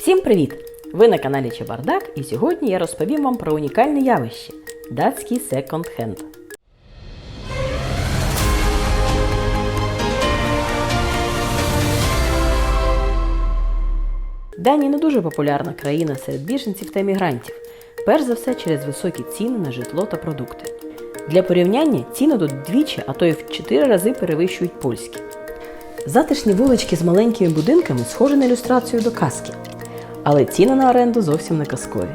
Всім привіт! Ви на каналі Чебардак і сьогодні я розповім вам про унікальне явище датський секонд-хенд. Данія не дуже популярна країна серед біженців та емігрантів, перш за все через високі ціни на житло та продукти. Для порівняння ціни тут двічі, а то й в чотири рази перевищують польські. Затишні вулички з маленькими будинками схожі на ілюстрацію до казки, але ціни на оренду зовсім не казкові.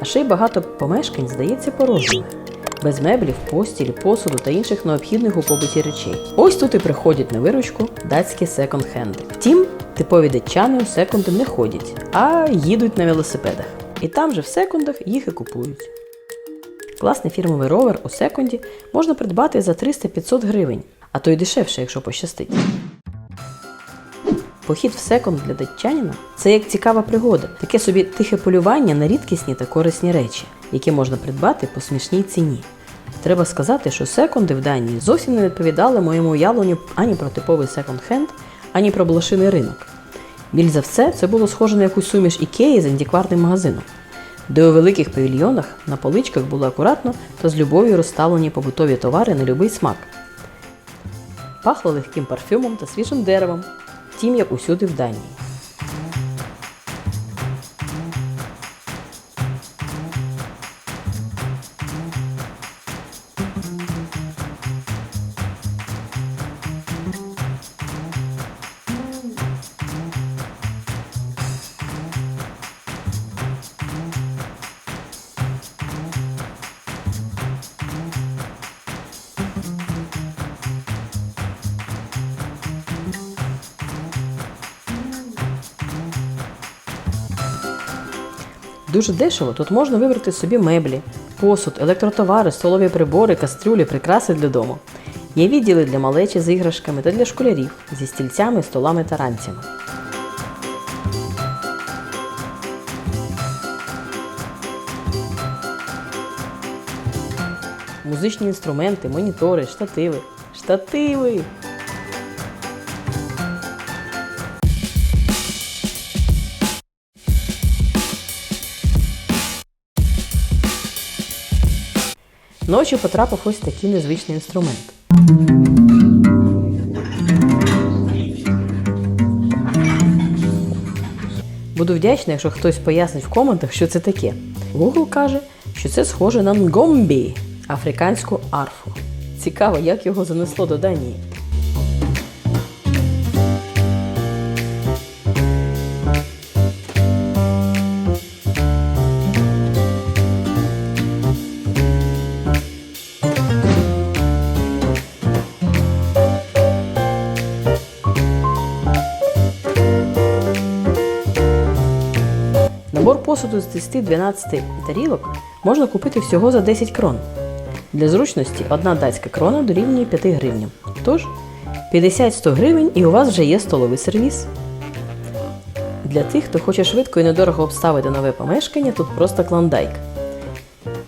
А ще й багато помешкань здається порожніми, без меблів, постілі, посуду та інших необхідних у побуті речей. Ось тут і приходять на виручку датські секонд-хенди. Втім, типові датчани у секунди не ходять, а їдуть на велосипедах. І там же в секундах їх і купують. Класний фірмовий ровер у секунді можна придбати за 300-500 гривень, а то й дешевше, якщо пощастить. Похід в секонд для датчанина це як цікава пригода, таке собі тихе полювання на рідкісні та корисні речі, які можна придбати по смішній ціні. Треба сказати, що секунди в Данії зовсім не відповідали моєму уявленню ані про типовий секонд-хенд, ані про блошиний ринок. Більш за все, це було схоже на якусь суміш ікеї з антикварним магазином, де у великих павільйонах на поличках були акуратно та з любов'ю розставлені побутові товари на любий смак. Пахло легким парфюмом та свіжим деревом, втім, як усюди в Данії. Дуже дешево тут можна вибрати собі меблі, посуд, електротовари, столові прибори, кастрюлі, прикраси для дому. Є відділи для малечі з іграшками та для школярів зі стільцями, столами та ранцями. Музичні інструменти, монітори, штативи. Штативи! Ночі потрапив ось такий незвичний інструмент. Буду вдячна, якщо хтось пояснить в коментах, що це таке. Google каже, що це схоже на нгомбі, африканську арфу. Цікаво, як його занесло до Данії. Посуду з 10-12 тарілок можна купити всього за 10 крон. Для зручності одна датська крона дорівнює 5 гривням. Тож 50-100 гривень і у вас вже є столовий сервіс. Для тих, хто хоче швидко і недорого обставити нове помешкання, тут просто клондайк.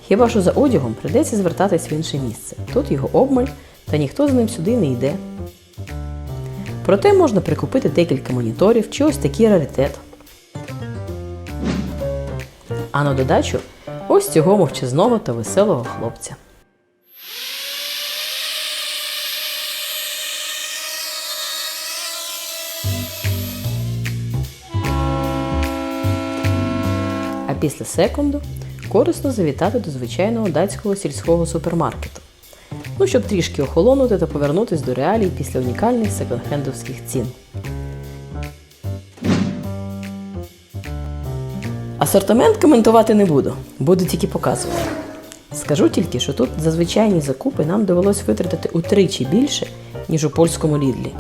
Хіба що за одягом прийдеться звертатись в інше місце. Тут його обмаль, та ніхто з ним сюди не йде. Проте можна прикупити декілька моніторів чи ось такий раритет. А на додачу ось цього мовчазного та веселого хлопця. А після секунду корисно завітати до звичайного датського сільського супермаркету. Ну, щоб трішки охолонути та повернутись до реалій після унікальних секонд-хендовських цін. Асортимент коментувати не буду, буду тільки показувати. Скажу тільки, що тут за звичайні закупи нам довелось витратити утричі більше, ніж у польському лідлі.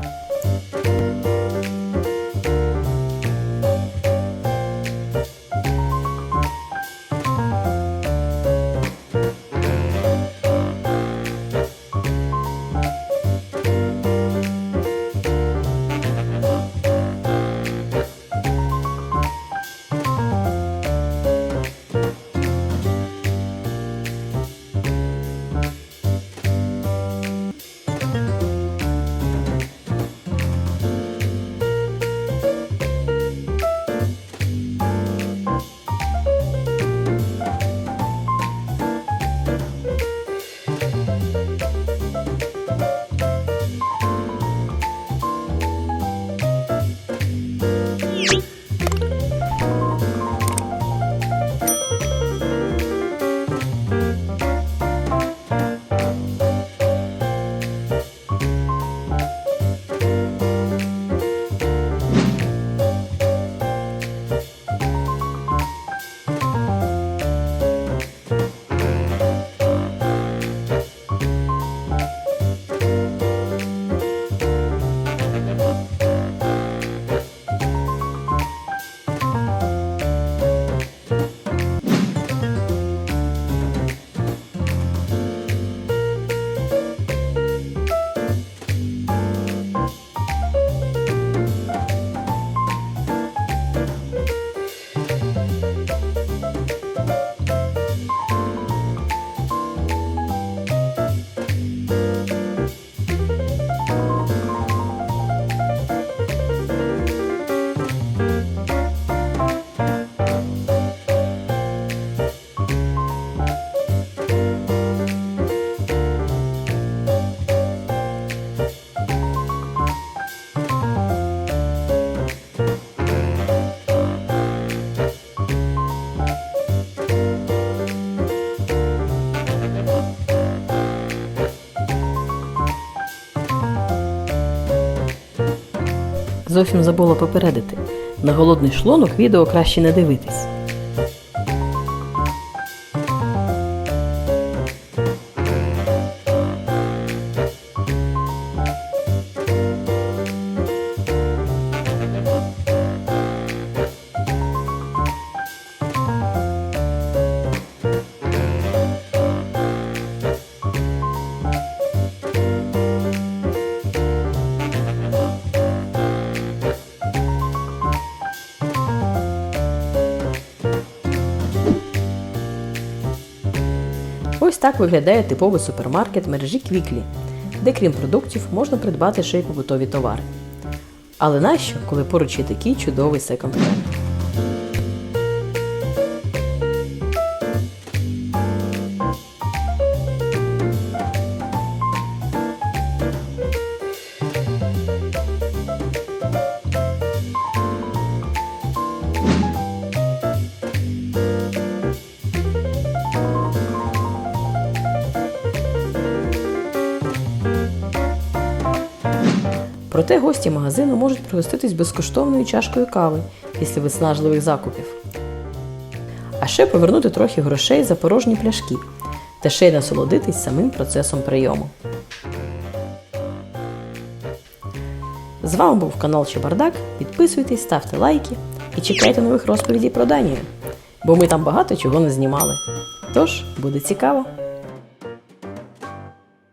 Зовсім забула попередити. На голодний шлунок відео краще не дивитись. Ось так виглядає типовий супермаркет мережі Квіклі, де крім продуктів можна придбати ще й побутові товари. Але нащо, коли поруч є такий чудовий секонд-хенд? Проте гості магазину можуть пригоститись безкоштовною чашкою кави після виснажливих закупів. А ще повернути трохи грошей за порожні пляшки та ще й насолодитись самим процесом прийому. З вами був канал Чебардак. Підписуйтесь, ставте лайки і чекайте нових розповідей про Данію, бо ми там багато чого не знімали. Тож буде цікаво!